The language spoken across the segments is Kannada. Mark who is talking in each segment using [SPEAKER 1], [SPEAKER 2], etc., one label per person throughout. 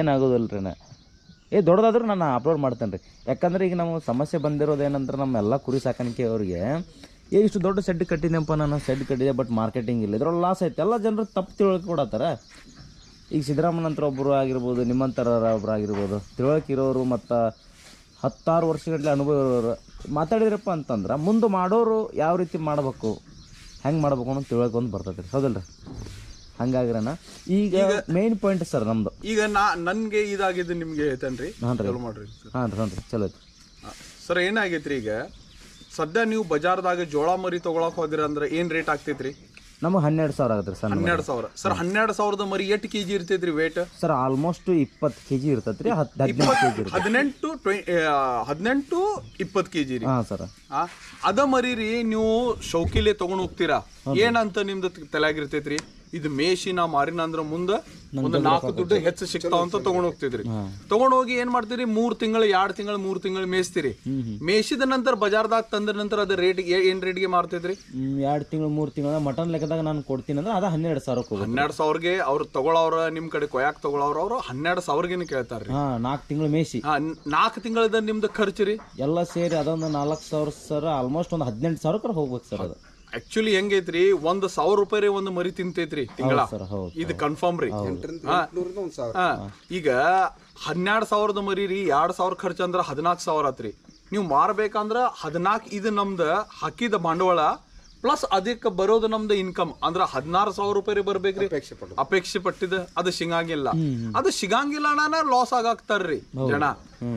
[SPEAKER 1] ಏನಾಗೋದಿಲ್ಲ ರೀ ಏ, ದೊಡ್ಡದಾದ್ರೂ ನಾನು ಅಪ್ಲೋಡ್ ಮಾಡ್ತೇನೆ ರೀ. ಯಾಕಂದ್ರೆ ಈಗ ನಾವು ಸಮಸ್ಯೆ ಬಂದಿರೋದು ಏನಂದ್ರೆ ನಮ್ಮ ಎಲ್ಲ ಕುರಿ ಸಾಕಾಣಿಕೆ ಅವ್ರಿಗೆ, ಏ, ಇಷ್ಟು ದೊಡ್ಡ ಸೆಡ್ ಕಟ್ಟಿದ್ದೆಪ್ಪ ನಾನು ಸೆಡ್ ಕಟ್ಟಿದೆ ಬಟ್ ಮಾರ್ಕೆಟಿಂಗ್ ಇಲ್ಲ. ಇದ್ರೊಳಗೆ ಲಾಸ್ ಐತೆ ಎಲ್ಲ ಜನರು ತಪ್ಪು ತಿಳ್ಕೊಡತ್ತಾರ ಈಗ ಸಿದ್ದರಾಮಯ್ಯನಂತರ ಒಬ್ಬರು ಆಗಿರ್ಬೋದು ನಿಮ್ಮಂತರ ಒಬ್ಬರು ಆಗಿರ್ಬೋದು, ತಿಳುವಳಿಕೆ ಇರೋರು ಮತ್ತು ಹತ್ತಾರು ವರ್ಷಗಟ್ಟಲೆ ಅನುಭವ ಇರೋರು, ಮಾತಾಡಿದ್ರಪ್ಪ ಅಂತಂದ್ರೆ ಮುಂದೆ ಮಾಡೋರು ಯಾವ ರೀತಿ ಮಾಡಬೇಕು, ಹೆಂಗೆ ಮಾಡ್ಬೇಕು ಅನ್ನೋದು ತಿಳ್ಕೊಂಡು ಬರ್ತೈತೆ ರೀ. ಹೌದಲ್ರಿ? ಹಂಗಾಗಿರಣ ಈಗ ಮೇನ್ ಪಾಯಿಂಟ್ ಸರ್ ನಮ್ದು.
[SPEAKER 2] ಈಗ ನಾ ನನ್ಗೆ ಇದಾಗಿದ್ದು ನಿಮ್ಗೆ ಹೇಳ್ತೇನ್ರಿ?
[SPEAKER 1] ಹಾಂ ರೀ.
[SPEAKER 2] ಚಲೋ ಮಾಡ್ರಿ
[SPEAKER 1] ಹಾಂ ರೀ ಹಾಂ ರೀ. ಚಲೋ ಐತಿ
[SPEAKER 2] ಸರ್ ಏನಾಗೈತ್ರಿ ಈಗ? ಸದ್ಯ ನೀವು ಬಜಾರ್ದಾಗ ಜೋಳ ಮರಿ ತಗೊಳಕ್ ಹೋದಿರ ಅಂದ್ರೆ ಏನ್ ರೇಟ್ ಆಗ್ತೈತ್ರಿ?
[SPEAKER 1] ನಮಗೆ ಹನ್ನೆರಡು ಸಾವಿರ ಆಗತ್ತೆ ಸರ್
[SPEAKER 2] ಹನ್ನೆರಡು ಸಾವಿರ. ಸರ್ ಹನ್ನೆರಡು ಸಾವಿರದ ಮರಿ ಎಷ್ಟು ಕೆಜಿ ಇರ್ತೈತ್ರಿ ವೇಟ್
[SPEAKER 1] ಸರ್ ಆಲ್ಮೋಸ್ಟ್ ಇಪ್ಪತ್ತು ಕೆಜಿ ಇರ್ತೈತೆ ರೀ ಹದಿನೆಂಟು ಕೆಜಿ
[SPEAKER 2] ಹದಿನೆಂಟು ಟ್ವೆ ಹದಿನೆಂಟು ಇಪ್ಪತ್ತು ಕೆಜಿ ರೀ.
[SPEAKER 1] ಹಾಂ ಸರ್.
[SPEAKER 2] ಆ, ಅದ ಮರಿ ರೀ ನೀವು ಶೌಕಿಲೆ ತಗೊಂಡ್ ಹೋಗ್ತೀರಾ? ಏನಂತ ನಿಮ್ದು ತಲೆಯಾಗಿರ್ತೈತ್ರಿ? ಇದು ಮೇಷಿನ ಮಾರಿನ ಅಂದ್ರ ಮುಂದ ಒಂದು ನಾಲ್ಕು ದುಡ್ಡು ಹೆಚ್ಚು ಸಿಗ್ತಾವ ಅಂತ ತಗೊಂಡ್ ಹೋಗ್ತಿದ್ರಿ. ತಗೊಂಡ್ ಹೋಗಿ ಏನ್ ಮಾಡ್ತೀರಿ? ಮೂರ್ ತಿಂಗಳು ಎರಡ್ ತಿಂಗಳು ಮೂರ್ ತಿಂಗಳು ಮೇಯಿಸ್ತೀರಿ. ಮೇಯಿಸಿದ ನಂತರ ಬಜಾರ್ದಾಗ ತಂದ ನಂತರ ಅದ ರೇಟ್ ಏನ್ ರೇಟ್ಗೆ ಮಾರ್ತಿದ್ರಿ?
[SPEAKER 1] ಎರಡು ತಿಂಗಳು ಮೂರು ತಿಂಗಳ ಮಟನ್ ಲೆಕ್ಕದಾಗ ನಾನು ಕೊಡ್ತೀನಿ ಅಂದ್ರೆ ಅದ ಹನ್ನೆರಡು ಸಾವಿರಕ್ಕೆ ಹೋಗುತ್ತೆ.
[SPEAKER 2] ಹನ್ನೆರಡು ಸಾವಿರಗೆ ಅವ್ರು ತಗೊಳವ್ರ ನಿಮ್ ಕಡೆ ಕೊಯಾಕ್ ತಗೊಳವ್ರ ಅವ್ರು ಹನ್ನೆರಡು ಸಾವಿರಗೆ ಕೇಳ್ತಾರ್ರಿ.
[SPEAKER 1] ನಾಲ್ಕು ತಿಂಗಳು ಮೇಯಿಸಿ.
[SPEAKER 2] ನಾಲ್ಕು ತಿಂಗಳದ ನಿಮ್ದು ಖರ್ಚು ರೀ?
[SPEAKER 1] ಎಲ್ಲ ಸೇರಿ ಅದೊಂದು ನಾಲ್ಕು ಸಾವಿರ ಸರ್ ಆಲ್ಮೋಸ್ಟ್ ಒಂದು ಹದಿನೆಂಟು ಸಾವಿರಕ್ಕೆ ಹೋಗ್ಬೇಕು ಸರ್ ಅದು.
[SPEAKER 2] ಆಕ್ಚುಲಿ ಹೆಂಗೈತ್ರಿ? ಒಂದ್ ಸಾವಿರ ರೂಪಾಯಿ ರೀ ಒಂದು ಮರಿ ತಿಂತೈತ್ರಿ ತಿಂಗಳ.
[SPEAKER 1] ಸರ್ ಹೌದು
[SPEAKER 2] ಇದು ಕನ್ಫರ್ಮ್ ರೀ. ಹಾ. ಈಗ ಹನ್ನೆರಡು ಸಾವಿರದ ಮರಿ ರೀ ಎರಡ್ ಸಾವಿರ ಖರ್ಚು ಅಂದ್ರ ಹದಿನಾಲ್ಕು ಸಾವಿರ ಆತ್ರಿ. ನೀವು ಮಾರ್ಬೇಕಂದ್ರ ಹದಿನಾಲ್ಕು ಇದು ನಮ್ದ ಹಾಕಿದ ಬಂಡವಾಳ ಪ್ಲಸ್ ಅದಕ್ಕೆ ಬರೋದು ನಮ್ದು ಇನ್ಕಮ್ ಅಂದ್ರ ಹದಿನಾರು ಸಾವಿರ ರೂಪಾಯಿ ಬರ್ಬೇಕ್ರಿ. ಅಪೇಕ್ಷೆ ಪಟ್ಟಿದ ಅದು ಸಿಗಂಗಿಲ್ಲ. ಅದು ಸಿಗಂಗಿಲ್ಲ ಅಣ್ಣ ಲಾಸ್ ಆಗಾಕ್ತಾರ್ರಿ ಜನ.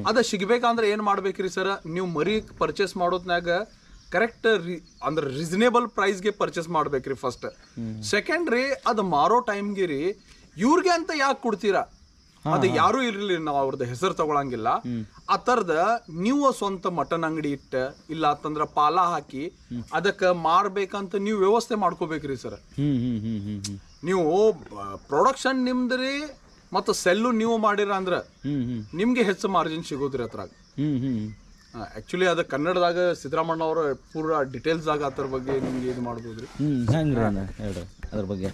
[SPEAKER 2] ಅದ ಸಿಗ್ಬೇಕಂದ್ರ ಏನ್ ಮಾಡ್ಬೇಕ್ರಿ ಸರ್? ನೀವು ಮರಿ ಪರ್ಚೇಸ್ ಮಾಡೋದ್ನಾಗ ಕರೆಕ್ಟ್ ಅಂದ್ರೆ ರೀಸನೇಬಲ್ ಪ್ರೈಸ್ಗೆ ಪರ್ಚೇಸ್ ಮಾಡ್ಬೇಕ್ರಿ ಫಸ್ಟ್ ಸೆಕೆಂಡ್ ರೀ ಅದು ಮಾರೋ ಟೈಮ್ಗೆ ರೀ ಇವ್ರಿಗೆ ಅಂತ ಯಾಕೆ ಕೊಡ್ತೀರಾ? ಅದು ಯಾರು ಇರ್ಲಿ ನಾವು ಅವ್ರದ್ದು ಹೆಸರು ತಗೊಳಂಗಿಲ್ಲ. ಆ ತರದ ನೀವು ಸ್ವಂತ ಮಟನ್ ಅಂಗಡಿ ಇಟ್ಟ ಇಲ್ಲ ಅಂತಂದ್ರ ಪಾಲ ಹಾಕಿ ಅದಕ್ಕೆ ಮಾರ್ಬೇಕಂತ ನೀವು ವ್ಯವಸ್ಥೆ ಮಾಡ್ಕೋಬೇಕ್ರಿ ಸರ್. ನೀವು ಪ್ರೊಡಕ್ಷನ್ ನಿಮ್ದ್ರಿ ಮತ್ತು ಸೆಲ್ಲು ನೀವು ಮಾಡಿರ ಅಂದ್ರ ನಿಮ್ಗೆ ಹೆಚ್ಚು ಮಾರ್ಜಿನ್ ಸಿಗೋದ್ರಿ ಅದ್ರಾಗ. ಆಕ್ಚುಲಿ ಅದ ಕನ್ನಡದಾಗ ಸಿದ್ದರಾಮಣ್ಣ ಅವರು ಪೂರ ಡಿಟೇಲ್ಸ್ ಆಗ ಅದ್ರ ಬಗ್ಗೆ ನಿಮ್ಗೆ ಇದು
[SPEAKER 1] ಹ್ಞೂ ಹೆಂಗೆ ರೀ ಹೇಳ್ರಿ ಅದ್ರ ಬಗ್ಗೆ.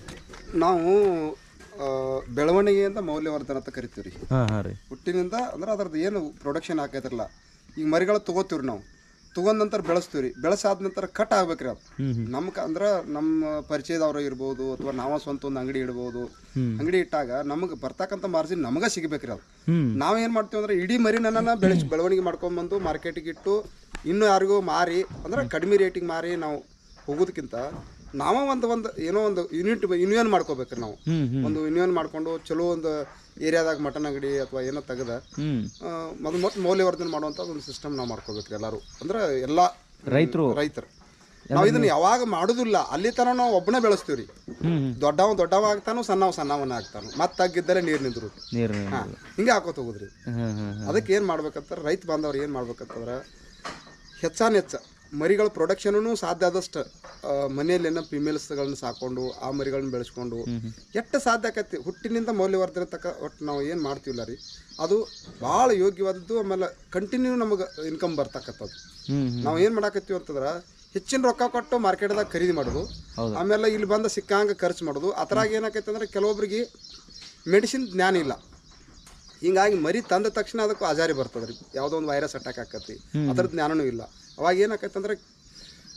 [SPEAKER 3] ನಾವು ಆ, ಬೆಳವಣಿಗೆ ಅಂತ ಮೌಲ್ಯವರ್ಧನ ಅಂತ ಕರಿತೀವಿ ರೀ
[SPEAKER 1] ಹಾಂ ಹಾಂ ರೀ.
[SPEAKER 3] ಹುಟ್ಟಿನಿಂದ ಅಂದ್ರೆ ಅದ್ರದ್ದು ಏನು ಪ್ರೊಡಕ್ಷನ್ ಹಾಕೈತಿರಲ್ಲ ಈಗ ಮರಿಗಳು ತಗೋತೀವಿ ನಾವು. ತಗೊಂಡ್ ನಂತರ ಬೆಳೆಸ್ತೀವಿ ರೀ ಬೆಳೆಸಾದ ನಂತರ ಕಟ್ ಆಗ್ಬೇಕ್ರಿ ಅದು. ನಮ್ಗೆ ಅಂದ್ರೆ ನಮ್ಮ ಪರಿಚಯದವ್ರು ಇರ್ಬೋದು ಅಥವಾ ನಾವ ಸ್ವಂತ ಒಂದು ಅಂಗಡಿ ಇಡ್ಬೋದು. ಅಂಗಡಿ ಇಟ್ಟಾಗ ನಮಗೆ ಬರ್ತಕ್ಕಂತ ಮಾರ್ಜಿನ್ ನಮಗ ಸಿಗಬೇಕ್ರಿ ಅದು. ನಾವು ಏನು ಮಾಡ್ತೀವಿ ಅಂದ್ರೆ ಇಡೀ ಮರಿನನ್ನ ಬೆಳೆಸಿ ಬೆಳವಣಿಗೆ ಮಾಡ್ಕೊಂಡ್ಬಂದು ಮಾರ್ಕೆಟಿಗೆ ಇಟ್ಟು ಇನ್ನೂ ಯಾರಿಗೂ ಮಾರಿ ಅಂದ್ರೆ ಕಡಿಮೆ ರೇಟಿಗೆ ಮಾರಿ ನಾವು ಹೋಗೋದಕ್ಕಿಂತ ನಾವ ಒಂದು ಒಂದು ಏನೋ ಒಂದು ಯೂನಿಟ್ ಯೂನಿಯನ್ ಮಾಡ್ಕೋಬೇಕ್ರಿ ನಾವು. ಒಂದು ಯೂನಿಯನ್ ಮಾಡ್ಕೊಂಡು ಚಲೋ ಒಂದು ಏರಿಯಾದಾಗ ಮಟನ್ ಅಂಗಡಿ ಅಥವಾ ಏನೋ ತೆಗೆದ ಮೊದಲು ಮೊತ್ತ ಮೌಲ್ಯವರ್ಧನೆ ಮಾಡುವಂತ ಒಂದು ಸಿಸ್ಟಮ್ ನಾವು ಮಾಡ್ಕೋಬೇಕ್ರಿ ಎಲ್ಲರೂ. ಅಂದ್ರೆ ಎಲ್ಲಾ
[SPEAKER 1] ರೈತರು.
[SPEAKER 3] ರೈತರು. ನಾವು ಇದನ್ನ ಯಾವಾಗ ಮಾಡುದಿಲ್ಲ ಅಲ್ಲಿ ತನ ನಾವು ಒಬ್ಬನೇ ಬೆಳೆಸ್ತೀವ್ರಿ. ರೀ ದೊಡ್ಡವ ದೊಡ್ಡವ ಆಗ್ತಾನು ಸಣ್ಣವ ಸಣ್ಣವನ್ನ ಆಗ್ತಾನು. ಮತ್ತೆ ತಗ್ಗಿದ್ದರೆ ನೀರು ನಿಂದ್ರು ಹಿಂಗೆ ಹಾಕೋತ ಹೋಗುದ್ರಿ. ಅದಕ್ಕೆ ಏನ್ ಮಾಡ್ಬೇಕಂತ ರೈತ ಬಾಂಧವ್ರು ಏನು ಮಾಡ್ಬೇಕಂತಂದ್ರ ಹೆಚ್ಚಾನ್ ಹೆಚ್ಚ ಮರಿಗಳ ಪ್ರೊಡಕ್ಷನೂ ಸಾಧ್ಯ ಆದಷ್ಟು ಮನೆಯಲ್ಲೇನ ಮನೆಯಲ್ಲಿ ಫಿಮೇಲ್ಸ್ ಫಿಮೇಲ್ಸ್ಗಳನ್ನ ಸಾಕೊಂಡು ಆ ಮರಿಗಳನ್ನ ಬೆಳೆಸ್ಕೊಂಡು ಎಷ್ಟು ಸಾಧ್ಯ ಆಕತಿ. ಹುಟ್ಟಿನಿಂದ ಮೌಲ್ಯವರ್ಧನೆ ತಕ್ಕ ಒಟ್ಟು ನಾವು ಏನು ಮಾಡ್ತೀವಲ್ಲ ರೀ. ಅದು ಭಾಳ ಯೋಗ್ಯವಾದದ್ದು ಆಮೇಲೆ ಕಂಟಿನ್ಯೂ ನಮಗೆ ಇನ್ಕಮ್ ಬರ್ತಕ್ಕಂಥದ್ದು ನಾವು ಏನು ಮಾಡಾಕತ್ತೀವಿ ಅಂತಂದ್ರೆ ಹೆಚ್ಚಿನ ರೊಕ್ಕ ಕೊಟ್ಟು ಮಾರ್ಕೆಟ್ದಾಗ ಖರೀದಿ ಮಾಡೋದು ಆಮೇಲೆ ಇಲ್ಲಿ ಬಂದ ಸಿಕ್ಕಂಗೆ ಖರ್ಚು ಮಾಡೋದು. ಅದ್ರಾಗ ಏನಾಕೈತೆ ಅಂದ್ರೆ ಕೆಲವೊಬ್ರಿಗೆ ಮೆಡಿಸಿನ್ ಜ್ಞಾನ ಇಲ್ಲ. ಹಿಂಗಾಗಿ ಮರಿ ತಂದ ತಕ್ಷಣ ಅದಕ್ಕೂ ಆಜಾರಿ ಬರ್ತದ್ರಿ. ರೀ ಯಾವುದೋ ಒಂದು ವೈರಸ್ ಅಟ್ಯಾಕ್ ಆಕತಿ ಅದ್ರ ಜ್ಞಾನನೂ ಇಲ್ಲ. ಅವಾಗ ಏನಾಕೈತೆ ಅಂದ್ರೆ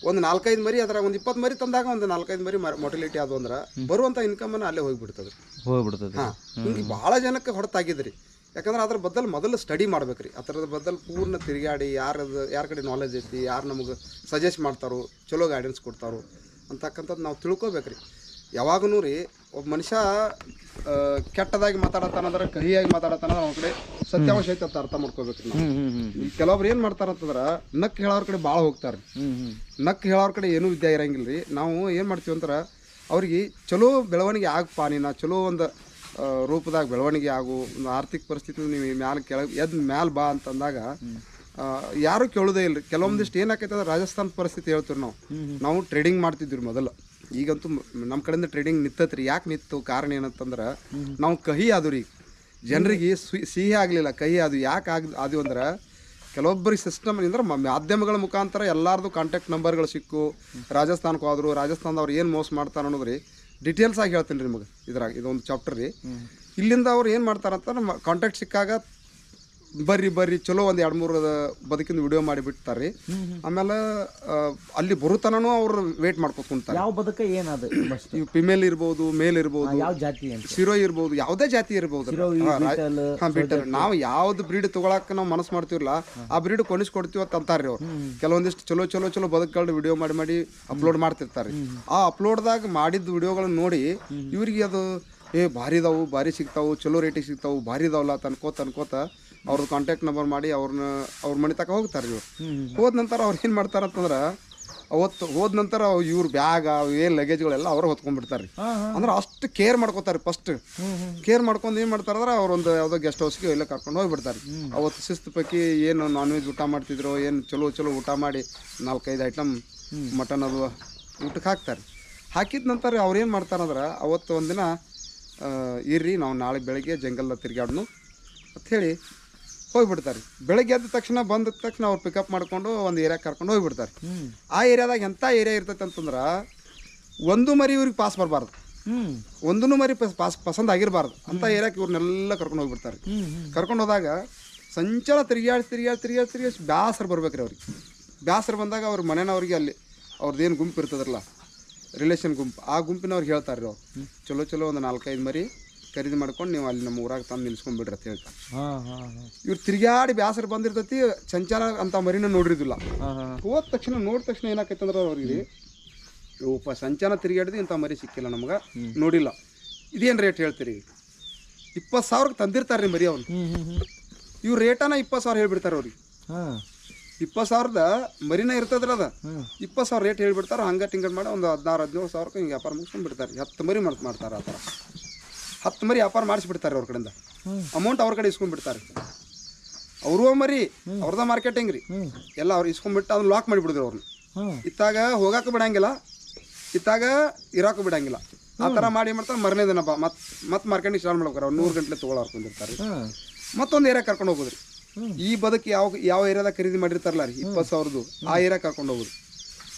[SPEAKER 3] ಒಂದು ನಾಲ್ಕೈದು ಮರಿ ಅದ್ರ ಒಂದು ಇಪ್ಪತ್ತು ಮರಿ ತಂದಾಗ ಒಂದು ನಾಲ್ಕೈದು ಮರಿ ಮೊಟಿಲಿಟಿ ಅದು ಅಂದ್ರೆ ಬರುವಂಥ ಇನ್ಕಮನ್ನು ಅಲ್ಲೇ ಹೋಗಿಬಿಡ್ತದೆ
[SPEAKER 1] ಹೋಗ್ಬಿಡ್ತದೆ
[SPEAKER 3] ಹಾಂ ಹಿಂಗೆ ಭಾಳ ಜನಕ್ಕೆ ಹೊರತಾಗಿದ್ರಿ. ಯಾಕಂದ್ರೆ ಅದ್ರ ಬದಲು ಮೊದಲು ಸ್ಟಡಿ ಮಾಡ್ಬೇಕ್ರಿ. ಅದ್ರದ ಬದಲು ಪೂರ್ಣ ತಿರುಗಾಡಿ ಯಾರದು ಯಾರ ಕಡೆ ನಾಲೆಜ್ ಐತಿ ಯಾರು ನಮಗೆ ಸಜೆಸ್ಟ್ ಮಾಡ್ತಾರೋ ಚಲೋ ಗೈಡೆನ್ಸ್ ಕೊಡ್ತಾರೋ ಅಂತಕ್ಕಂಥದ್ದು ನಾವು ತಿಳ್ಕೊಬೇಕ್ರಿ. ಯಾವಾಗೂ ರೀ ಒಬ್ಬ ಮನುಷ್ಯ ಕೆಟ್ಟದಾಗಿ ಮಾತಾಡತ್ತಾನಂದ್ರೆ ಕಹಿಯಾಗಿ ಮಾತಾಡತ್ತಾನಂದ್ರೆ ಅವ್ನ ಕಡೆ ಸತ್ಯಾಂಶ ಐತೆ ಅಂತ ಅರ್ಥ ಮಾಡ್ಕೋಬೇಕ್ರಿ ನಾವು. ಕೆಲವೊಬ್ರು ಏನು ಮಾಡ್ತಾರಂತಂದ್ರೆ ನಕ್ ಹೇಳೋರ್ ಕಡೆ ಭಾಳ ಹೋಗ್ತಾರೆ. ನಕ್ ಹೇಳೋರ್ ಕಡೆ ಏನೂ ವಿದ್ಯೆ ಇರಂಗಿಲ್ರಿ. ನಾವು ಏನ್ ಮಾಡ್ತೀವಿ ಅಂತಾರ ಅವ್ರಿಗೆ ಚಲೋ ಬೆಳವಣಿಗೆ ಆಗಪ್ಪ ನೀನು ಚಲೋ ಒಂದು ರೂಪದಾಗ ಬೆಳವಣಿಗೆ ಆಗು ಒಂದು ಆರ್ಥಿಕ ಪರಿಸ್ಥಿತಿ ನೀವು ಮ್ಯಾಲ ಕೆಳಗೆ ಎದ್ ಮ್ಯಾಲ ಬಾ ಅಂತಂದಾಗ ಯಾರು ಕೇಳೋದೇ ಇಲ್ಲ ಕೆಲವೊಂದಿಷ್ಟು ಏನಾಕೈತೆ ಅಂದ್ರೆ ರಾಜಸ್ಥಾನ ಪರಿಸ್ಥಿತಿ ಹೇಳ್ತೀವಿ ನಾವು. ನಾವು ಟ್ರೇಡಿಂಗ್ ಮಾಡ್ತಿದ್ವಿ ಮೊದಲು. ಈಗಂತೂ ನಮ್ಮ ಕಡೆಯಿಂದ ಟ್ರೇಡಿಂಗ್ ನಿಂತತ್ರಿ. ಯಾಕೆ ನಿಂತು? ಕಾರಣ ಏನಂತಂದ್ರೆ ನಾವು ಕಹಿ ಆದ್ರಿ ರೀ. ಜನರಿಗೆ ಸಿಹಿ ಆಗಲಿಲ್ಲ ಕಹಿ ಅದು ಯಾಕೆ ಆಗ ಅದು ಅಂದ್ರೆ ಕೆಲವೊಬ್ಬರಿಗೆ ಸಿಸ್ಟಮ್ ಅಂದ್ರೆ ಮ- ಮಾಧ್ಯಮಗಳ ಮುಖಾಂತರ ಎಲ್ಲರದು ಕಾಂಟ್ಯಾಕ್ಟ್ ನಂಬರ್ಗಳು ಸಿಕ್ಕು. ರಾಜಸ್ಥಾನಕ್ಕೆ ಹೋದ್ರು ರಾಜಸ್ಥಾನದವ್ರು ಏನು ಮೋಸ ಮಾಡ್ತಾರೆ ಅನ್ನೋದ್ರಿ ಡೀಟೇಲ್ಸ್ ಆಗಿ ಹೇಳ್ತೀನಿ ರೀ ನಿಮಗೆ ಇದ್ರಾಗ ಇದೊಂದು ಚಾಪ್ಟರ್ ರೀ. ಇಲ್ಲಿಂದ ಅವ್ರು ಏನು ಮಾಡ್ತಾರಂತ ನಮ್ಮ ಕಾಂಟ್ಯಾಕ್ಟ್ ಸಿಕ್ಕಾಗ ಬರ್ರಿ ಬರ್ರಿ ಚಲೋ ಒಂದು ಎರಡು ಮೂರು ಬದುಕಿನ ವಿಡಿಯೋ ಮಾಡಿ ಬಿಡ್ತಾರೆ ಆಮೇಲೆ ಅಲ್ಲಿ ಬರುತನೂ ಅವ್ರು ವೇಟ್ ಮಾಡ್ಕೊತ ಕುಂತಾರೆ
[SPEAKER 1] ಯಾವ ಬದುಕ ಏನದು ಫಸ್ಟ್
[SPEAKER 3] ಇವು ಫಿಮೇಲ್ ಇರ್ಬೋದು ಮೇಲ್ ಇರ್ಬೋದು
[SPEAKER 1] ಯಾವ ಜಾತಿ
[SPEAKER 3] ಸಿರೋ ಇರ್ಬೋದು ಯಾವ್ದೇ ಜಾತಿ ಇರ್ಬೋದು. ಬಿಟ್ಟರೆ ನಾವು ಯಾವ್ದು ಬ್ರೀಡ್ ತಗೊಳಕ ನಾವು ಮನಸ್ಸು ಮಾಡ್ತೀವಲ್ಲ ಆ ಬ್ರೀಡ್ ಕೊನಿಸ್ಕೊಡ್ತೀವಿ ಅಂತ ಅಂತಾರ್ರಿ ಅವ್ರು. ಕೆಲವೊಂದಿಷ್ಟು ಚಲೋ ಚಲೋ ಚಲೋ ಬದುಕುಗಳನ್ನ ವಿಡಿಯೋ ಮಾಡಿ ಮಾಡಿ ಅಪ್ಲೋಡ್ ಮಾಡ್ತಿರ್ತಾರೆ ಆ ಅಪ್ಲೋಡ್ದಾಗ ಮಾಡಿದ ವಿಡಿಯೋಗಳನ್ನ ನೋಡಿ ಇವ್ರಿಗೆ ಅದು ಏ ಭಾರಿ ಇದಾವು ಭಾರಿ ಸಿಗ್ತಾವು ಚಲೋ ರೇಟಿಗೆ ಸಿಗ್ತಾವು ಭಾರಿ ಇದಾವಲ್ಲ ತನ್ಕೋತ ಅನ್ಕೋತ ಅವ್ರದ್ದು ಕಾಂಟ್ಯಾಕ್ಟ್ ನಂಬರ್ ಮಾಡಿ ಅವ್ರನ್ನ ಅವ್ರ ಮನೆ ತಕ ಹೋಗ್ತಾರೆ ಇವ್ರು. ಹೋದ ನಂತರ ಅವ್ರು ಏನು ಮಾಡ್ತಾರೆ ಅಂತಂದ್ರೆ ಅವತ್ತು ಹೋದ ನಂತರ ಇವ್ರ ಬ್ಯಾಗ್ ಏನು ಲಗೇಜ್ಗಳೆಲ್ಲ ಅವ್ರು ಹೊತ್ಕೊಂಡ್ಬಿಡ್ತಾರೆ ರೀ. ಅಂದ್ರೆ ಅಷ್ಟು ಕೇರ್ ಮಾಡ್ಕೋತಾರೆ ಫಸ್ಟ್ ಕೇರ್ ಮಾಡ್ಕೊಂಡು ಏನು ಮಾಡ್ತಾರೆ ಅಂದ್ರೆ ಅವ್ರೊಂದು ಯಾವುದೋ ಗೆಸ್ಟ್ ಹೌಸ್ಗೆ ಎಲ್ಲ ಕರ್ಕೊಂಡು ಹೋಗಿಬಿಡ್ತಾರೆ ಅವತ್ತು ಶಿಸ್ತು ಪೈಕಿ ಏನು ನಾನ್ ವೆಜ್ ಊಟ ಮಾಡ್ತಿದ್ರು ಏನು ಚಲೋ ಚಲೋ ಊಟ ಮಾಡಿ ನಾಲ್ಕೈದು ಐಟಮ್ ಮಟನ್ ಅದು ಊಟಕ್ಕೆ ಹಾಕ್ತಾರೆ ಹಾಕಿದ ನಂತರ ಅವ್ರು ಏನು ಮಾಡ್ತಾರಂದ್ರೆ ಅವತ್ತು ಒಂದಿನ ಇರ್ರಿ ನಾವು ನಾಳೆ ಬೆಳಗ್ಗೆ ಜಂಗಲ್ದಾಗ ತಿರ್ಗಾಡ್ನು ಅಂಥೇಳಿ ಹೇಳಿ ಹೋಗ್ಬಿಡ್ತಾರೆ. ಬೆಳಗ್ಗೆ ಎದ್ದ ತಕ್ಷಣ ಬಂದ ತಕ್ಷಣ ಅವ್ರು ಪಿಕಪ್ ಮಾಡ್ಕೊಂಡು ಒಂದು ಏರಿಯಾಗೆ ಕರ್ಕೊಂಡು ಹೋಗ್ಬಿಡ್ತಾರೆ. ಆ ಏರಿಯಾದಾಗ ಎಂಥ ಏರಿಯಾ ಇರ್ತೈತೆ ಅಂತಂದ್ರೆ ಒಂದು ಮರಿ ಇವ್ರಿಗೆ ಪಾಸ್ ಬರಬಾರ್ದು. ಒಂದೂ ಮರಿ ಪಸ್ ಪಾಸ್ ಪಸಂದ್ ಆಗಿರಬಾರ್ದು. ಅಂತ ಏರಿಯಾಕ್ಕೆ ಇವ್ರನ್ನೆಲ್ಲ ಕರ್ಕೊಂಡು ಹೋಗ್ಬಿಡ್ತಾರೆ. ಕರ್ಕೊಂಡು ಹೋದಾಗ ಸಂಚಾರ ತಿರುಗಾಡಿ ತಿರುಗಾಡಿ ತಿರುಗಾಡಿ ತಿರುಗಾಡಿ ಬ್ಯಾಸರ ಬರ್ಬೇಕ್ರಿ ಅವ್ರಿಗೆ. ಬ್ಯಾಸರ ಬಂದಾಗ ಅವ್ರ ಮನೆನವ್ರಿಗೆ ಅಲ್ಲಿ ಅವ್ರದ್ದೇನು ಗುಂಪು ಇರ್ತದಲ್ಲ ರಿಲೇಷನ್ ಗುಂಪು ಆ ಗುಂಪಿನವ್ರು ಹೇಳ್ತಾರೆ ಅವ್ರು. ಚಲೋ ಚಲೋ ಒಂದು ನಾಲ್ಕೈದು ಮರಿ ಖರೀದಿ ಮಾಡ್ಕೊಂಡು ನೀವು ಅಲ್ಲಿ ನಮ್ಮ ಊರಾಗ ತಂದು ನಿಲ್ಸ್ಕೊಂಡ್ಬಿಡ್ರಿ ಅಂತ ಹೇಳ್ತಾರೆ. ಇವ್ರು ತಿರುಗಾಡಿ ಬ್ಯಾಸರ ಬಂದಿರ್ತೈತಿ ಚಂಚಲ ಅಂತ ಮರಿನ ನೋಡಿರಿದಿಲ್ಲ. ಹೋದ ತಕ್ಷಣ ನೋಡಿದ ತಕ್ಷಣ ಏನಾಕೈತೆ ಅಂದ್ರೆ ಅವ್ರಿಗೆ ಒಬ್ಬ ಸಂಚಾನ ತಿರುಗಾಡಿದ ಇಂಥ ಮರಿ ಸಿಕ್ಕಿಲ್ಲ ನಮ್ಗೆ ನೋಡಿಲ್ಲ. ಇದೇನು ರೇಟ್ ಹೇಳ್ತೀರಿ? ಇಪ್ಪತ್ತು ಸಾವಿರಕ್ಕೆ ತಂದಿರ್ತಾರೆ ರೀ ಮರಿ
[SPEAKER 1] ಹ್ಮ್
[SPEAKER 3] ಇವ್ರು ರೇಟನ ಇಪ್ಪತ್ತು ಸಾವಿರ ಹೇಳ್ಬಿಡ್ತಾರೆ ಅವ್ರಿಗೆ. ಇಪ್ಪತ್ತು ಸಾವಿರದ ಮರಿನ ಇರ್ತದ್ರ ಅದ. ಇಪ್ಪತ್ತು ಸಾವಿರ ರೇಟ್ ಹೇಳ್ಬಿಡ್ತಾರೆ ಹಂಗೆ ಟಿಂಗಟ್ ಮಾಡಿ ಒಂದು ಹದಿನಾರು ಹದಿನೇಳು ಸಾವಿರಕ್ಕೆ ಹಿಂಗೆ ವ್ಯಾಪಾರ ಮುಗಿಸ್ಕೊಂಡು ಬಿಡ್ತಾರೆ ಹತ್ತು ಮರಿ ಮಾಡ್ತ ಮಾಡ್ತಾರೆ ಆ ಥರ. ಹತ್ತು ಮರಿ ವ್ಯಾಪಾರ ಮಾಡಿಸ್ಬಿಡ್ತಾರೆ ಅವ್ರ ಕಡೆಯಿಂದ. ಅಮೌಂಟ್ ಅವ್ರ ಕಡೆ ಇಸ್ಕೊಂಡ್ಬಿಡ್ತಾರೆ ಅವರು ಮರಿ ಅವ್ರದ ಮಾರ್ಕೆಟಿಂಗ್ ರೀ ಎಲ್ಲ ಅವ್ರು ಇಸ್ಕೊಂಡ್ಬಿಟ್ಟು ಅದನ್ನ ಲಾಕ್ ಮಾಡಿಬಿಡಿದ್ರು ಅವ್ರನ್ನ ಇತ್ತಾಗ ಹೋಗಾಕ ಬಿಡಂಗಿಲ್ಲ. ಇತ್ತಾಗ ಇರಾಕ ಬಿಡಂಗಿಲ್ಲ. ಆ ಥರ ಮಾಡಿ ಮಾಡ್ತಾರೆ ಮರನೇ ದಿನ ಬಾ ಮತ್ತೆ ಮತ್ತೆ ಮಾರ್ಕೆಟಿಂಗ್ ಸ್ಟಾರ್ಟ್ ಮಾಡ್ಬೇಕಾರೆ ಅವ್ರು. ನೂರು ಗಂಟೆ ತೊಗೊಳೋರು ಕುಂದಿರ್ತಾರೆ. ಮತ್ತೊಂದು ಏರಿಯಾ ಕರ್ಕೊಂಡು ಹೋಗೋದ್ರಿ. ಈ ಬದುಕು ಯಾವ ಯಾವ ಏರಿಯಾದಾಗ ಖರೀದಿ ಮಾಡಿರ್ತಾರಲ್ಲ ರೀ? ಇಪ್ಪತ್ತು ಸಾವಿರದ್ದು ಆ ಏರಿಯಾ ಕರ್ಕೊಂಡು ಹೋಗೋದು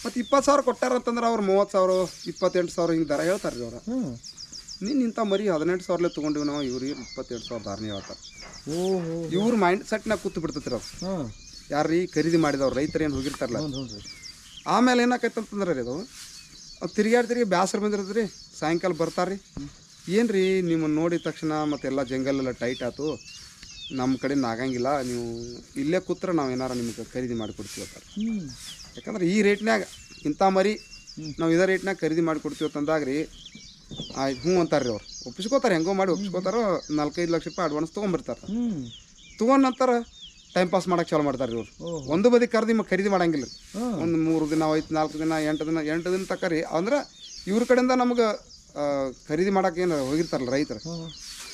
[SPEAKER 3] ಮತ್ತು ಇಪ್ಪತ್ತು ಸಾವಿರ ಕೊಟ್ಟಾರ ಅಂತಂದ್ರೆ ಅವ್ರು ಮೂವತ್ತು ಸಾವಿರ ಇಪ್ಪತ್ತೆಂಟು ಸಾವಿರ ಹಿಂಗೆ ದರ ಹೇಳ್ತಾರೆ ರೀ ಅವ್ರು ನೀನು ಇಂಥ ಮರಿ ಹದಿನೆಂಟು ಸಾವಿರಲೆ ತೊಗೊಂಡಿವಿ ನಾವು ಇವ್ರಿಗೆ ಇಪ್ಪತ್ತೆರಡು ಸಾವಿರ ಆರನೇ ಹೇಳ್ತಾರೆ
[SPEAKER 1] ಓಹೋ.
[SPEAKER 3] ಇವ್ರ ಮೈಂಡ್ ಸೆಟ್ನಾಗ ಕೂತು ಬಿಡ್ತೈತಿ ಅವ್ರು.
[SPEAKER 1] ಹಾ.
[SPEAKER 3] ಯಾರು ರೀ ಖರೀದಿ ಮಾಡಿದವ್ರು ರೈತರು ಏನು ಹೋಗಿರ್ತಾರಲ್ಲ.
[SPEAKER 1] ರೀ
[SPEAKER 3] ಆಮೇಲೆ ಏನಾಕೈತೆ ಅಂತಂದ್ರೆ ರೀ ಅದು ಅದು ತಿರುಗಾಡಿ ತಿರುಗಿ ಬ್ಯಾಸರ ಬಂದಿರೋದು ರೀ ಸಾಯಂಕಾಲ ಬರ್ತಾರೆ ರೀ ಏನು ರೀ ನಿಮ್ಮನ್ನು ನೋಡಿದ ತಕ್ಷಣ ಮತ್ತೆಲ್ಲ ಜಂಗಲೆಲ್ಲ ಟೈಟ್ ಆಯ್ತು ನಮ್ಮ ಕಡೆಯಿಂದ ಆಗಂಗಿಲ್ಲ ನೀವು ಇಲ್ಲೇ ಕೂತ್ರೆ ನಾವು ಏನಾರ ನಿಮ್ಗೆ ಖರೀದಿ ಮಾಡಿಕೊಡ್ತೀವಿ ಅಂತಾರೆ. ಯಾಕಂದ್ರೆ ಈ ರೇಟ್ನ್ಯಾಗ ಇಂಥ ಮರಿ ನಾವು ಇದೇ ರೇಟ್ನಾಗ ಖರೀದಿ ಮಾಡಿಕೊಡ್ತೀವಿ ಅಂತಂದಾಗ ರೀ ಆಯ್ತು ಹ್ಞೂ ಅಂತಾರೆ ರೀ ಅವ್ರು. ಒಪ್ಪಿಸ್ಕೋತಾರೆ ಹೆಂಗೋ ಮಾಡಿ ಒಪ್ಪಿಸ್ಕೋತಾರೋ ನಾಲ್ಕೈದು ಲಕ್ಷ ರೂಪಾಯಿ ಅಡ್ವಾನ್ಸ್ ತೊಗೊಂಬರ್ತಾರೆ ತೊಗೊಂಡ ನಂತರ ಟೈಮ್ ಪಾಸ್ ಮಾಡಕ್ಕೆ ಚಾಲು ಮಾಡ್ತಾರೆ ರೀ ಅವ್ರು ಒಂದು ಬದಿ ಕರೆದಿ ಖರೀದಿ ಮಾಡಂಗಿಲ್ಲ ರೀ. ಒಂದು ಮೂರು ದಿನ ಐದು ನಾಲ್ಕು ದಿನ ಎಂಟು ದಿನ ಎಂಟು ದಿನ ತಕ ರೀ. ಅಂದ್ರೆ ಇವ್ರ ಕಡೆಯಿಂದ ನಮ್ಗೆ ಖರೀದಿ ಮಾಡಕ್ಕೆ ಏನು ಹೋಗಿರ್ತಾರಲ್ಲ ರೈತರು.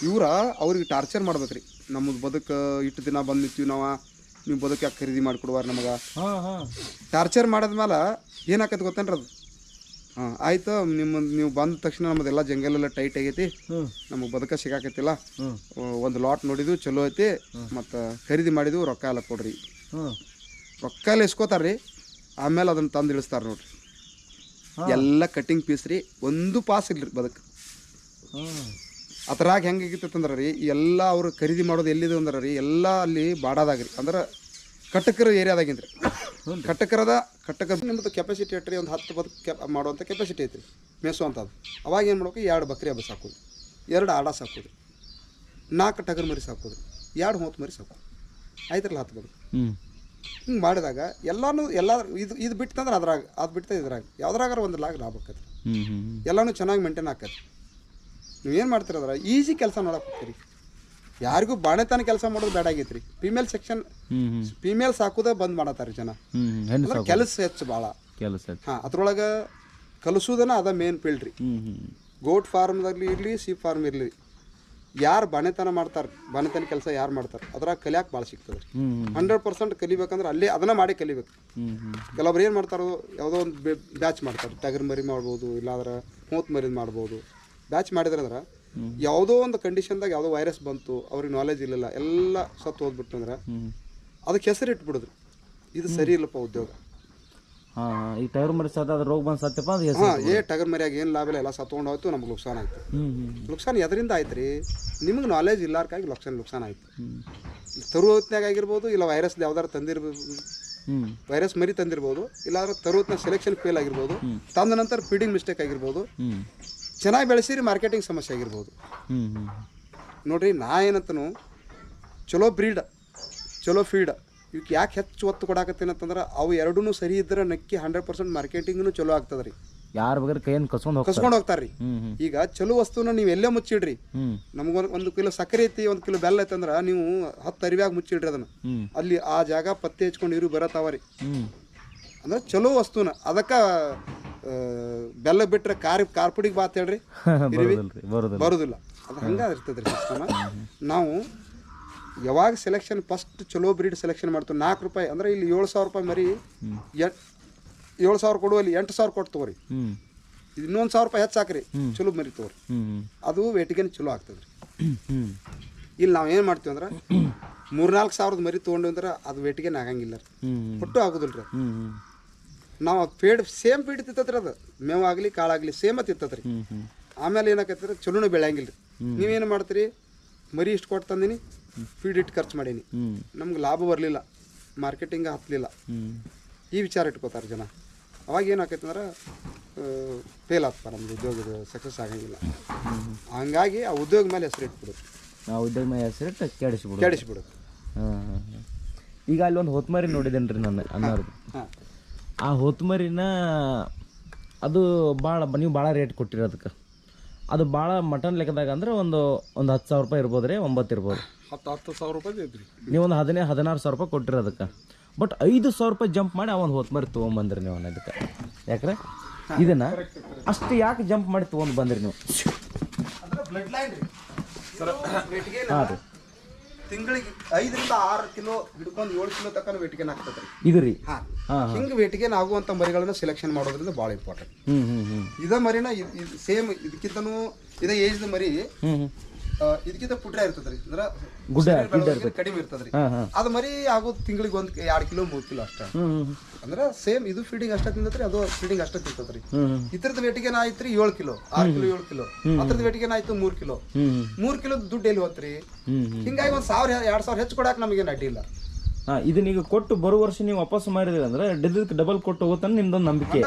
[SPEAKER 3] ಇವ್ರ ಅವ್ರಿಗೆ ಟಾರ್ಚರ್ ಮಾಡ್ಬೇಕು ರೀ ನಮ್ಮದು ಬದುಕು ಇಷ್ಟು ದಿನ ಬಂದು ನಿಂತೀವಿ ನಾವು. ನೀವು ಬದುಕು ಯಾಕೆ ಖರೀದಿ ಮಾಡಿಕೊಡುವಾರ ನಮಗೆ? ಟಾರ್ಚರ್ ಮಾಡಿದ್ಮೇಲೆ ಏನಾಕೈತೆ ಗೊತ್ತೇನ್ರಿ ಅದು? ಹಾಂ ಆಯ್ತು. ನಿಮ್ಮ ನೀವು ಬಂದ ತಕ್ಷಣ ನಮ್ಮದೆಲ್ಲ ಜಂಗಲೆಲ್ಲ ಟೈಟ್ ಆಗೈತಿ. ನಮಗೆ ಬದುಕ ಸಿಗಾಕತಿಲ್ಲ. ಒಂದು ಲಾಟ್ ನೋಡಿದ್ವಿ ಚಲೋ ಐತಿ. ಮತ್ತು ಖರೀದಿ ಮಾಡಿದ್ವಿ ರೊಕ್ಕ ಎಲ್ಲ ಕೊಡ್ರಿ. ರೊಕ್ಕ ಎಲ್ಲ ಇಸ್ಕೋತಾರೆ ರೀ ಆಮೇಲೆ ಅದನ್ನು ತಂದು ಇಳಿಸ್ತಾರೆ ನೋಡ್ರಿ. ಎಲ್ಲ ಕಟ್ಟಿಂಗ್ ಪೀಸ್ ರೀ ಒಂದು ಪಾಸ್ ಇಲ್ರಿ ಬದುಕು. ಅದ್ರಾಗ ಹೆಂಗೆ ಆಗಿತ್ತಂದ್ರೆ ರೀ ಎಲ್ಲ ಅವರು ಖರೀದಿ ಮಾಡೋದು ಎಲ್ಲಿದೆ ಅಂದ್ರೆ ರೀ ಎಲ್ಲ ಅಲ್ಲಿ ಬಾಡಾದಾಗ ರೀ. ಅಂದ್ರೆ ಕಟಕರ ಏರಿಯಾದಾಗಿಂದ ರೀ ಕಟಕರದ ಕಟಕ ನಿಮ್ಮದು ಕೆಪಾಸಿಟಿ ಐತ್ರಿ ಒಂದು ಹತ್ತು ಬದ ಕೆಪ್ ಮಾಡುವಂಥ ಕೆಪಾಸಿಟಿ ಐತ್ರಿ ಮೇಸುವಂಥದ್ದು. ಅವಾಗ ಏನು ಮಾಡ್ಬೇಕು ಎರಡು ಬಕ್ರಿ ಹಬ್ಬ ಸಾಕೋದು ಎರಡು ಆಡ ಸಾಕೋದು ನಾಲ್ಕು ಟಗರ್ ಮರಿ ಸಾಕೋದು ಎರಡು ಹೊತ್ತು ಮರಿ ಸಾಕೋದು. ಆಯ್ತಲ್ಲ ಹತ್ತು ಬದುಕು
[SPEAKER 1] ಹ್ಞೂ.
[SPEAKER 3] ಹಿಂಗೆ ಮಾಡಿದಾಗ ಎಲ್ಲಾನು ಎಲ್ಲ ಇದು ಇದು ಬಿಟ್ಟಂದ್ರೆ ಅದ್ರಾಗ ಅದು ಬಿಟ್ಟ ಇದ್ರಾಗ ಯಾವ್ದ್ರಾಗಾರ ಒಂದು ಲಾಗ ಲಾಭ ಆಕತಿ ಎಲ್ಲನೂ ಚೆನ್ನಾಗಿ ಮೇಂಟೈನ್ ಆಕತಿ ನೀವು ಏನು ಮಾಡ್ತೀರ ಅದ್ರ ಈಸಿ ಕೆಲಸ ನೋಡಕ್ಕೆ ಹೋಗ್ತೀರಿ. ಯಾರಿಗೂ ಬಾಣೆತನ ಕೆಲಸ ಮಾಡೋದು ಬೇಡ ರೀ. ಫಿಮೇಲ್ ಸೆಕ್ಷನ್ ಫಿಮೇಲ್ ಸಾಕುದ ಬಂದ್ ಮಾಡತ್ತಾರ ಜನ. ಅಂದ್ರೆ ಕೆಲಸ ಹೆಚ್ಚು ಭಾಳ.
[SPEAKER 1] ಕೆಲಸ
[SPEAKER 3] ಹಾಂ ಅದ್ರೊಳಗೆ ಕಲಿಸೋದನ್ನ ಅದ ಮೇನ್ ಫೀಲ್ಡ್ ರೀ. ಗೋಟ್ ಫಾರ್ಮ್ದಾಗ್ಲಿ ಇರಲಿ ಸೀಪ್ ಫಾರ್ಮ್ ಇರಲಿ ಯಾರು ಬಾಣೆತನ ಮಾಡ್ತಾರೆ ಬಾಣೆತನ ಕೆಲಸ ಯಾರು ಮಾಡ್ತಾರೆ ಅದ್ರಾಗ ಕಲಿಯಾಕ ಭಾಳ ಸಿಗ್ತದೆ ಹಂಡ್ರೆಡ್ ಪರ್ಸೆಂಟ್ ಕಲಿಬೇಕಂದ್ರೆ ಅಲ್ಲೇ ಅದನ್ನ ಮಾಡಿ ಕಲಿಬೇಕು. ಕೆಲವೊಬ್ರು ಏನು ಮಾಡ್ತಾರೋ ಯಾವುದೋ ಒಂದು ಬ್ಯಾಚ್ ಮಾಡ್ತಾರೆ. ಟಗರ್ ಮರಿ ಮಾಡ್ಬೋದು ಇಲ್ಲಾಂದ್ರೆ ಮೂತ್ ಮರಿ ಮಾಡ್ಬೋದು. ಬ್ಯಾಚ್ ಮಾಡಿದ್ರೆ ಅಂದ್ರೆ ಯಾವುದೋ ಒಂದು ಕಂಡೀಷನ್ದಾಗ ಯಾವುದೋ ವೈರಸ್ ಬಂತು ಅವ್ರಿಗೆ ನಾಲೆಜ್ ಇರಲಿಲ್ಲ ಎಲ್ಲ ಸತ್ತು ಹೋದ್ಬಿಟ್ಟು ಅಂದ್ರೆ ಅದಕ್ಕೆ ಹೆಸರು ಇಟ್ಬಿಡಿದ್ರು. ಇದು ಸರಿ ಇಲ್ಲಪ್ಪ ಉದ್ಯೋಗ.
[SPEAKER 1] ಈ ಟೈರ್ ಮರಿ ಸತ್ತ ಅದ್ರ ರೋಗ ಬಂದು ಸತ್ಯಪ್ಪ ಅದು ಹೆಸರು
[SPEAKER 3] ಹಾಂ ಏ ಟಗರ್ ಮರಿಯಾಗ ಏನು ಲಾಭ ಇಲ್ಲ ಎಲ್ಲ ಸತ್ಕೊಂಡು ಹೋಯ್ತು ನಮ್ಗೆ ನುಕ್ಸಾನ ಆಯ್ತು. ನುಕ್ಸಾನ ಎದರಿಂದ ಆಯ್ತು ರೀ? ನಿಮ್ಗೆ ನಾಲೆಜ್ ಇಲ್ಲಾರ್ಕಾಗಿ ಲಕ್ಷಣ ನುಕ್ಸಾನ್ ಆಯ್ತು. ತರುವ ಹೊತ್ನ್ಯಾಗ ಆಗಿರ್ಬೋದು ಇಲ್ಲ ವೈರಸ್ ಯಾವ್ದಾರ ತಂದಿರ್ಬೋದು ವೈರಸ್ ಮರಿ ತಂದಿರ್ಬೋದು ಇಲ್ಲಾಂದ್ರೆ ತರುವತ್ನಾಗ ಸೆಲೆಕ್ಷನ್ ಫೇಲ್ ಆಗಿರ್ಬೋದು ತಂದ ನಂತರ ಫೀಡಿಂಗ್ ಮಿಸ್ಟೇಕ್ ಆಗಿರ್ಬೋದು. ಚೆನ್ನಾಗಿ ಬೆಳೆಸಿರಿ ಮಾರ್ಕೆಟಿಂಗ್ ಸಮಸ್ಯೆ ಆಗಿರ್ಬೋದು.
[SPEAKER 1] ಹ್ಞೂ ಹ್ಞೂ
[SPEAKER 3] ನೋಡ್ರಿ ನಾ ಏನಂತನು ಚಲೋ ಬ್ರೀಡ್ ಚಲೋ ಫೀಡ್ ಇವಕ್ಕೆ ಯಾಕೆ ಹೆಚ್ಚು ಒತ್ತು ಕೊಡಾಕತ್ತೇನಂತಂದ್ರೆ ಅವು ಎರಡೂ ಸರಿ ಇದ್ರೆ ನಕ್ಕಿ ಹಂಡ್ರೆಡ್ ಪರ್ಸೆಂಟ್ ಮಾರ್ಕೆಟಿಂಗ್ನು ಚಲೋ ಆಗ್ತದೆ ರೀ
[SPEAKER 1] ಯಾರು ಬಗ್ಗೆ ಕೈಯನ್ನು ಕಸ್ಕೊಂಡು ಹೋಗ್ತಾರೆ?
[SPEAKER 3] ಕಸ್ಕೊಂಡು ಹೋಗ್ತಾರೆ ರೀ
[SPEAKER 1] ಹ್ಞೂ ಹ್ಞೂ
[SPEAKER 3] ಈಗ ಚಲೋ ವಸ್ತುನ ನೀವು ಎಲ್ಲೇ ಮುಚ್ಚಿಡ್ರಿ. ನಮ್ಗೊಂದು ಒಂದು ಕಿಲೋ ಸಕ್ಕರೆ ಐತಿ ಒಂದು ಕಿಲೋ ಬೆಲ್ಲ ಐತೆ ಅಂದ್ರೆ ನೀವು ಹತ್ತು ಅರಿವ್ಯಾಗ ಮುಚ್ಚಿಡ್ರಿ ಅದನ್ನು. ಅಲ್ಲಿ ಆ ಜಾಗ ಪತ್ತೆ ಹಚ್ಕೊಂಡು ಇರು ಬರತ್ತಾವ ರೀ. ಅಂದ್ರೆ ಚಲೋ ವಸ್ತುನ ಅದಕ್ಕೆ ಬೆಲ್ಲ ಬಿಟ್ರೆ ಕಾರ್ ಕಾರ್ಪುಡಿಗೆ ಬಾತ್ ಹೇಳ್ರಿ?
[SPEAKER 1] ಬರೋದಿಲ್ಲ.
[SPEAKER 3] ಅದು ಹಂಗೆ ಇರ್ತದೆ ರೀ ಸಿಸ್ಟಮ. ನಾವು ಯಾವಾಗ ಸೆಲೆಕ್ಷನ್ ಫಸ್ಟ್ ಚಲೋ ಬ್ರೀಡ್ ಸೆಲೆಕ್ಷನ್ ಮಾಡ್ತೀವಿ ನಾಲ್ಕು ರೂಪಾಯಿ ಅಂದ್ರೆ ಇಲ್ಲಿ ಏಳು ಸಾವಿರ ರೂಪಾಯಿ ಮರಿ ಏಳು ಸಾವಿರ ಕೊಡುವಲ್ಲಿ ಎಂಟು ಸಾವಿರ ಕೊಟ್ಟು ತಗೋರಿ. ಇದು ಇನ್ನೊಂದು ಸಾವಿರ ರೂಪಾಯಿ ಹೆಚ್ಚಾಕ್ರಿ ಚಲೋ ಮರಿ ತಗೋರಿ. ಅದು ವೇಟಿಗೆ ಚಲೋ ಆಗ್ತದ್ರಿ. ರೀ ಇಲ್ಲಿ ನಾವು ಏನು ಮಾಡ್ತೀವಿ ಅಂದ್ರೆ ಮೂರ್ನಾಲ್ಕು ಸಾವಿರದ ಮರಿ ತೊಗೊಂಡು ಅಂದ್ರೆ ಅದು ವೇಟಿಗೆ ಆಗಂಗಿಲ್ಲ ರೀ. ಒಟ್ಟು ಆಗೋದಿಲ್ಲ ರೀ ನಾವು ಫೀಡ್ ಸೇಮ್ ಫೀಡ್ ತಿತ್ತತ್ರಿ ಅದು. ಮೇವು ಆಗಲಿ ಕಾಳಾಗಲಿ ಸೇಮ್ ತಿತ್ತತ್ರಿ. ಆಮೇಲೆ ಏನಾಕೈತ್ರಿ ಚಲೋನು ಬೆಳೆಯಂಗಿಲ್ಲ ರೀ ನೀವೇನು ಮಾಡ್ತೀರಿ? ಮರಿ ಇಷ್ಟು ಕೊಟ್ಟು ತಂದೀನಿ ಫೀಡ್ ಇಟ್ಟು ಖರ್ಚು ಮಾಡೀನಿ. ನಮ್ಗೆ ಲಾಭ ಬರಲಿಲ್ಲ ಮಾರ್ಕೆಟಿಂಗ್ ಹತ್ತಲಿಲ್ಲ ಈ ವಿಚಾರ ಇಟ್ಕೋತಾರೆ ಜನ. ಅವಾಗ ಏನಾಕೈತೆ ಅಂದ್ರೆ ಫೇಲ್ ಆಗ್ತಪ್ಪ ನಮ್ದು ಉದ್ಯೋಗದ ಸಕ್ಸಸ್ ಆಗಂಗಿಲ್ಲ. ಹಂಗಾಗಿ ಆ ಉದ್ಯೋಗ ಮೇಲೆ ಹೆಸರು ಇಟ್ಬಿಡುತ್ತೆ
[SPEAKER 1] ಆ ಉದ್ಯೋಗ ಮೇಲೆ ಹೆಸರಿಟ್ಟು ಕೆಡಿಸ್ಬಿಡು
[SPEAKER 3] ಕೆಡಿಸ್ಬಿಡೋದು.
[SPEAKER 1] ಹಾಂ ಈಗ ಅಲ್ಲಿ ಒಂದು ಹೊತ್ಮರಿ ನೋಡಿದ್ದೇನೆ ರೀ ನಾನು ಅನ್ನೋರು
[SPEAKER 3] ಹಾಂ.
[SPEAKER 1] ಆ ಹೊತ್ತುಮರಿನ ಅದು ಭಾಳ ನೀವು ಭಾಳ ರೇಟ್ ಕೊಟ್ಟಿರಿ ಅದಕ್ಕೆ ಅದು ಭಾಳ ಮಟನ್ ಲೆಕ್ಕದಾಗ ಅಂದ್ರೆ ಒಂದು ಒಂದು ಹತ್ತು ಸಾವಿರ ರೂಪಾಯಿ ಇರ್ಬೋದು ರೀ ಒಂಬತ್ತು ಇರ್ಬೋದು.
[SPEAKER 2] ಹತ್ತು ಹತ್ತು ಸಾವಿರ ರೂಪಾಯಿ ಐತ್ರಿ
[SPEAKER 1] ನೀವು ಒಂದು ಹದಿನೈದು ಹದಿನಾರು ಸಾವಿರ ರೂಪಾಯಿ ಕೊಟ್ಟಿರಿ ಅದಕ್ಕೆ ಬಟ್ ಐದು ಸಾವಿರ ರೂಪಾಯಿ ಜಂಪ್ ಮಾಡಿ ಅವನು ಒಂದು ಹೊತ್ಮರಿ ತೊಗೊಂಬಂದ್ರಿ ನೀವು ಅನ್ನೋದಕ್ಕೆ. ಯಾಕ್ರೆ? ಇದನ್ನ ಅಷ್ಟು ಯಾಕೆ ಜಂಪ್ ಮಾಡಿ ತೊಗೊಂಡು ಬಂದ್ರಿ ನೀವು? ಹಾಂ ರೀ.
[SPEAKER 3] ತಿಂಗಳಿಗೆ ಐದರಿಂದ ಆರು ಕಿಲೋ ಹಿಡ್ಕೊಂಡು ಏಳು ಕಿಲೋ ತಕ್ಕ ವೇಟಿಗೆನ್ ಆಗ್ತದೆ
[SPEAKER 1] ಇದು ರೀ?
[SPEAKER 3] ಹಾಂ. ಹಿಂಗೆ ವೇಟಿಗೆನ್ ಆಗುವಂಥ ಮರಿಗಳನ್ನ ಸೆಲೆಕ್ಷನ್ ಮಾಡೋದ್ರಿಂದ ಭಾಳ ಇಂಪಾರ್ಟೆಂಟ್ ಇದ ಮರಿನ ಸೇಮ್ ಇದಕ್ಕಿಂತನೂ ಇದೇ ಏಜ್ದ ಮರಿ ಇದಕ್ಕಿಂತ ಪುಟ್ರ ಇರ್ತದ್ರಿ. ಅಂದ್ರ
[SPEAKER 1] ಗುಡ್ಡ,
[SPEAKER 3] ಬೆಳವಣಿಗೆ ಕಡಿಮೆ ಇರ್ತದ್ರಿ. ಅದು ಮರಿ ಆಗೋ ತಿಂಗಳಿಗೆ ಒಂದ್ ಎರಡ್ ಕಿಲೋ ಮೂರ್ ಕಿಲೋ ಅಷ್ಟ. ಅಂದ್ರೆ ಸೇಮ್ ಇದು ಫೀಡಿಂಗ್ ಅಷ್ಟ ತಿಂದತ್ರಿ ಅದು ಫೀಡಿಂಗ್ ಅಷ್ಟ ತಿಂತದ್ರಿ. ಇತರದ ವೇಟಿಗೆ ಆಯ್ತು ರೀ ಏಳು ಕಿಲೋ ಆರ್ ಕಿಲೋ ಏಳ್ ಕಿಲೋ. ಅದ್ರದ ವೇಟಿಗೆ ಆಯ್ತು ಮೂರ್ ಕಿಲೋ.
[SPEAKER 1] ಹ್ಞೂ
[SPEAKER 3] ಕಿಲೋ ದುಡ್ಡು ಎಲ್ಲಿ ಹೋತ್ರಿ? ಹಿಂಗಾಗಿ ಒಂದ್ ಸಾವಿರ ಎರಡ್ ಸಾವಿರ ಹೆಚ್ಚು ಕೊಡಾಕ ಇಲ್ಲ.
[SPEAKER 1] ಹಾಂ ಇದನ್ನ ಈಗ ಕೊಟ್ಟು ಬರೋ ವರ್ಷ ನೀವು ವಾಪಸ್ ಮಾಡಿದ್ರಿ ಅಂದ್ರೆ ಡಬಲ್ ಕೊಟ್ಟು ಹೋಗುತ್ತಾನೆ ನಿಮ್ದೊಂದು ನಂಬಿಕೆ.